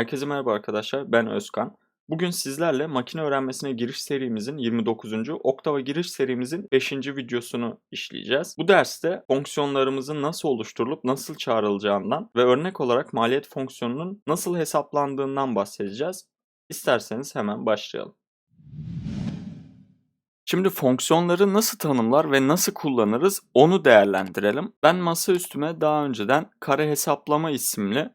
Herkese merhaba arkadaşlar, ben Özkan. Bugün sizlerle makine öğrenmesine giriş serimizin 29. Oktava giriş serimizin 5. videosunu işleyeceğiz. Bu derste fonksiyonlarımızın nasıl oluşturulup nasıl çağrılacağından ve örnek olarak maliyet fonksiyonunun nasıl hesaplandığından bahsedeceğiz. İsterseniz hemen başlayalım. Şimdi fonksiyonları nasıl tanımlar ve nasıl kullanırız onu değerlendirelim. Ben masa üstüme daha önceden kare hesaplama isimli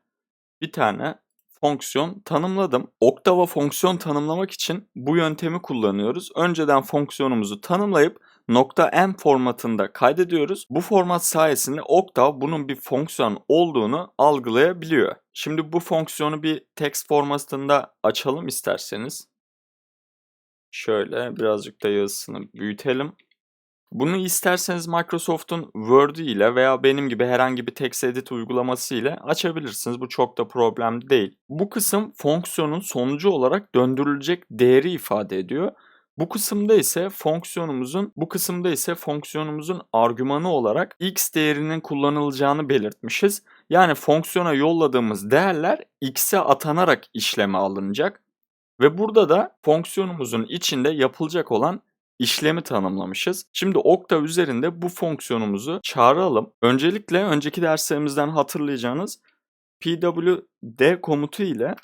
bir tane fonksiyon tanımladım. Oktava fonksiyon tanımlamak için bu yöntemi kullanıyoruz. Önceden fonksiyonumuzu tanımlayıp nokta .m formatında kaydediyoruz. Bu format sayesinde Oktav bunun bir fonksiyon olduğunu algılayabiliyor. Şimdi bu fonksiyonu bir text formatında açalım isterseniz. Şöyle birazcık da yazısını büyütelim. Bunu isterseniz Microsoft'un Word ile veya benim gibi herhangi bir text edit uygulaması ile açabilirsiniz. Bu çok da problem değil. Bu kısım fonksiyonun sonucu olarak döndürülecek değeri ifade ediyor. Bu kısımda ise fonksiyonumuzun bu kısımda ise fonksiyonumuzun argümanı olarak x değerinin kullanılacağını belirtmişiz. Yani fonksiyona yolladığımız değerler x'e atanarak işleme alınacak. Ve burada da fonksiyonumuzun içinde yapılacak olan işlemi tanımlamışız. Şimdi Okta üzerinde bu fonksiyonumuzu çağıralım. Öncelikle önceki derslerimizden hatırlayacağınız pwd komutu ile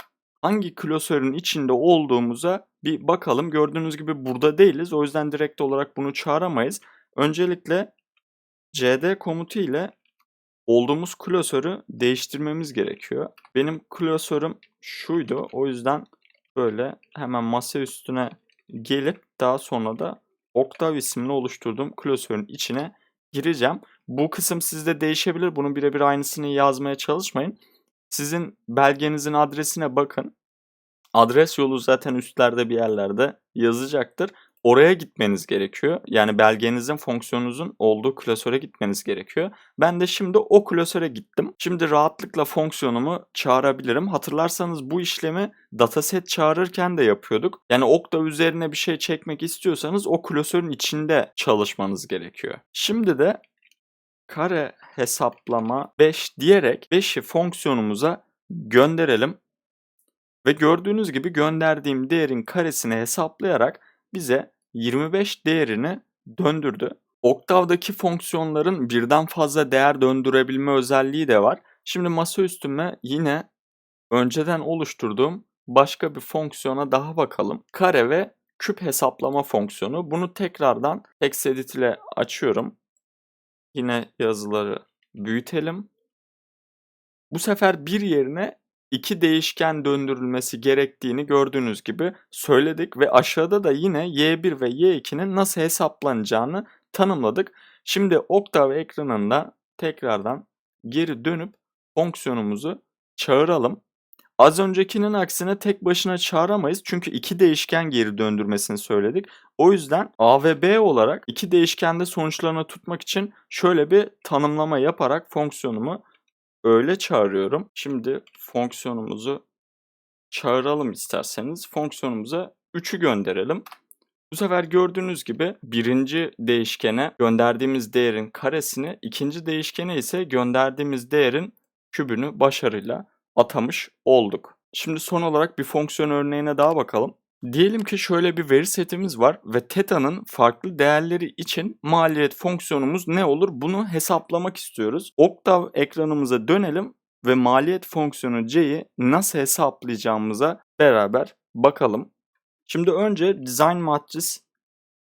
hangi klasörün içinde olduğumuza bir bakalım. Gördüğünüz gibi burada değiliz. O yüzden direkt olarak bunu çağıramayız. Öncelikle cd komutu ile olduğumuz klasörü değiştirmemiz gerekiyor. Benim klasörüm şuydu. O yüzden böyle hemen masa üstüne gelip daha sonra da Octave isimli oluşturduğum klasörün içine gireceğim. Bu kısım sizde değişebilir. Bunun birebir aynısını yazmaya çalışmayın. Sizin belgenizin adresine bakın. Adres yolu zaten üstlerde bir yerlerde yazacaktır. Oraya gitmeniz gerekiyor. Yani belgenizin fonksiyonunuzun olduğu klasöre gitmeniz gerekiyor. Ben de şimdi o klasöre gittim. Şimdi rahatlıkla fonksiyonumu çağırabilirim. Hatırlarsanız bu işlemi dataset çağırırken de yapıyorduk. Yani okta üzerine bir şey çekmek istiyorsanız o klasörün içinde çalışmanız gerekiyor. Şimdi de kare hesaplama 5 diyerek 5'i fonksiyonumuza gönderelim. Ve gördüğünüz gibi gönderdiğim değerin karesini hesaplayarak bize 25 değerini döndürdü. Oktav'daki fonksiyonların birden fazla değer döndürebilme özelliği de var. Şimdi masa üstüme yine önceden oluşturduğum başka bir fonksiyona daha bakalım. Kare ve küp hesaplama fonksiyonu. Bunu tekrardan TextEdit ile açıyorum. Yine yazıları büyütelim. Bu sefer bir yerine iki değişken döndürülmesi gerektiğini gördüğünüz gibi söyledik ve aşağıda da yine y1 ve y2'nin nasıl hesaplanacağını tanımladık. Şimdi Octave ekranında tekrardan geri dönüp fonksiyonumuzu çağıralım. Az öncekinin aksine tek başına çağıramayız çünkü iki değişken geri döndürmesini söyledik. O yüzden A ve B olarak iki değişkende sonuçlarını tutmak için şöyle bir tanımlama yaparak fonksiyonumu öyle çağırıyorum. Şimdi fonksiyonumuzu çağıralım isterseniz. Fonksiyonumuza 3'ü gönderelim. Bu sefer gördüğünüz gibi birinci değişkene gönderdiğimiz değerin karesini, ikinci değişkene ise gönderdiğimiz değerin kübünü başarıyla atamış olduk. Şimdi son olarak bir fonksiyon örneğine daha bakalım. Diyelim ki şöyle bir veri setimiz var ve teta'nın farklı değerleri için maliyet fonksiyonumuz ne olur bunu hesaplamak istiyoruz. Oktav ekranımıza dönelim ve maliyet fonksiyonu c'yi nasıl hesaplayacağımıza beraber bakalım. Şimdi önce design matris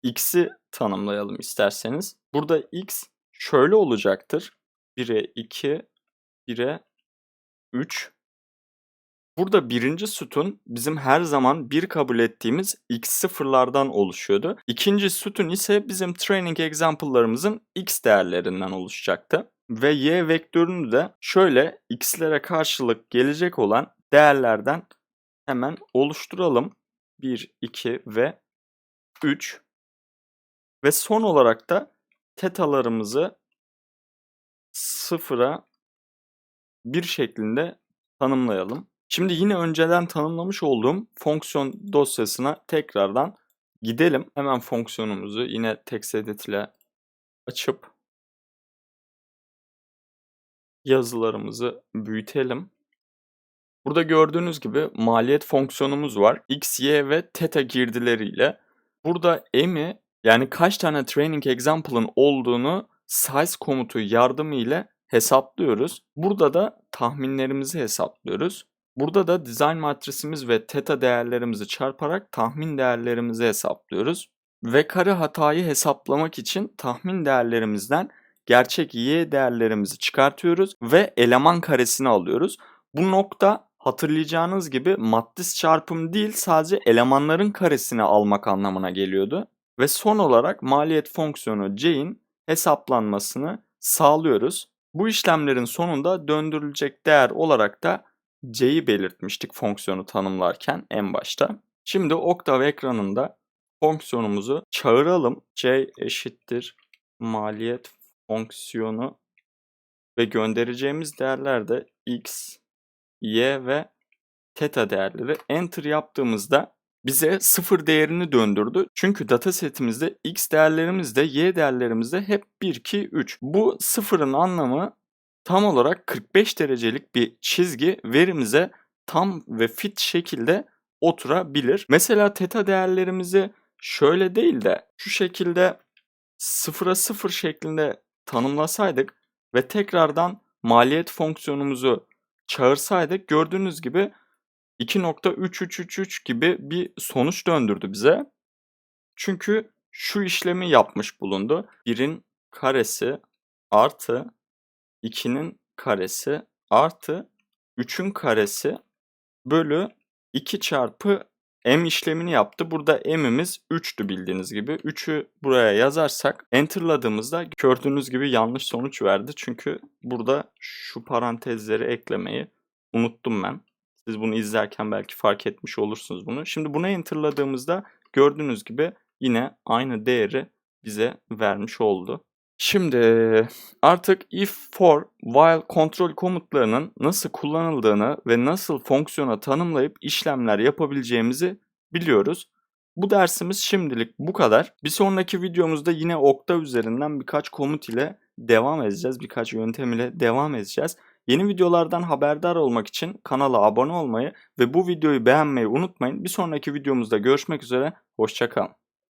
x'i tanımlayalım isterseniz. Burada x şöyle olacaktır. 1'e 2, 1'e 3 Burada birinci sütun bizim her zaman bir kabul ettiğimiz x sıfırlardan oluşuyordu. İkinci sütun ise bizim training example'larımızın x değerlerinden oluşacaktı. Ve y vektörünü de şöyle x'lere karşılık gelecek olan değerlerden hemen oluşturalım. 1, 2 ve 3. Ve son olarak da tetalarımızı sıfıra bir şeklinde tanımlayalım. Şimdi yine önceden tanımlamış olduğum fonksiyon dosyasına tekrardan gidelim. Hemen fonksiyonumuzu yine TextEdit ile açıp yazılarımızı büyütelim. Burada gördüğünüz gibi maliyet fonksiyonumuz var. X, Y ve theta girdileriyle. Burada M'i yani kaç tane training example'ın olduğunu size komutu yardımıyla hesaplıyoruz. Burada da tahminlerimizi hesaplıyoruz. Burada da design matrisimiz ve theta değerlerimizi çarparak tahmin değerlerimizi hesaplıyoruz. Ve kare hatayı hesaplamak için tahmin değerlerimizden gerçek y değerlerimizi çıkartıyoruz ve eleman karesini alıyoruz. Bu nokta hatırlayacağınız gibi matris çarpım değil sadece elemanların karesini almak anlamına geliyordu. Ve son olarak maliyet fonksiyonu c'in hesaplanmasını sağlıyoruz. Bu işlemlerin sonunda döndürülecek değer olarak da c'yi belirtmiştik fonksiyonu tanımlarken en başta. Şimdi Octave ekranında fonksiyonumuzu çağıralım. c eşittir maliyet fonksiyonu ve göndereceğimiz değerler de x, y ve theta değerleri. Enter yaptığımızda bize sıfır değerini döndürdü. Çünkü datasetimizde x değerlerimizde y değerlerimizde hep 1, 2, 3. Bu sıfırın anlamı tam olarak 45 derecelik bir çizgi verimize tam ve fit şekilde oturabilir. Mesela theta değerlerimizi şöyle değil de şu şekilde sıfıra sıfır şeklinde tanımlasaydık ve tekrardan maliyet fonksiyonumuzu çağırsaydık gördüğünüz gibi 2.3333 gibi bir sonuç döndürdü bize. Çünkü şu işlemi yapmış bulundu. 1'in karesi artı 2'nin karesi artı 3'ün karesi bölü 2 çarpı m işlemini yaptı. Burada m'imiz 3'tü bildiğiniz gibi. 3'ü buraya yazarsak enterladığımızda gördüğünüz gibi yanlış sonuç verdi. Çünkü burada şu parantezleri eklemeyi unuttum ben. Siz bunu izlerken belki fark etmiş olursunuz bunu. Şimdi bunu enterladığımızda gördüğünüz gibi yine aynı değeri bize vermiş oldu. Şimdi artık if, for, while kontrol komutlarının nasıl kullanıldığını ve nasıl fonksiyona tanımlayıp işlemler yapabileceğimizi biliyoruz. Bu dersimiz şimdilik bu kadar. Bir sonraki videomuzda yine Okta üzerinden birkaç komut ile devam edeceğiz. Birkaç yöntem ile devam edeceğiz. Yeni videolardan haberdar olmak için kanala abone olmayı ve bu videoyu beğenmeyi unutmayın. Bir sonraki videomuzda görüşmek üzere. Hoşçakalın.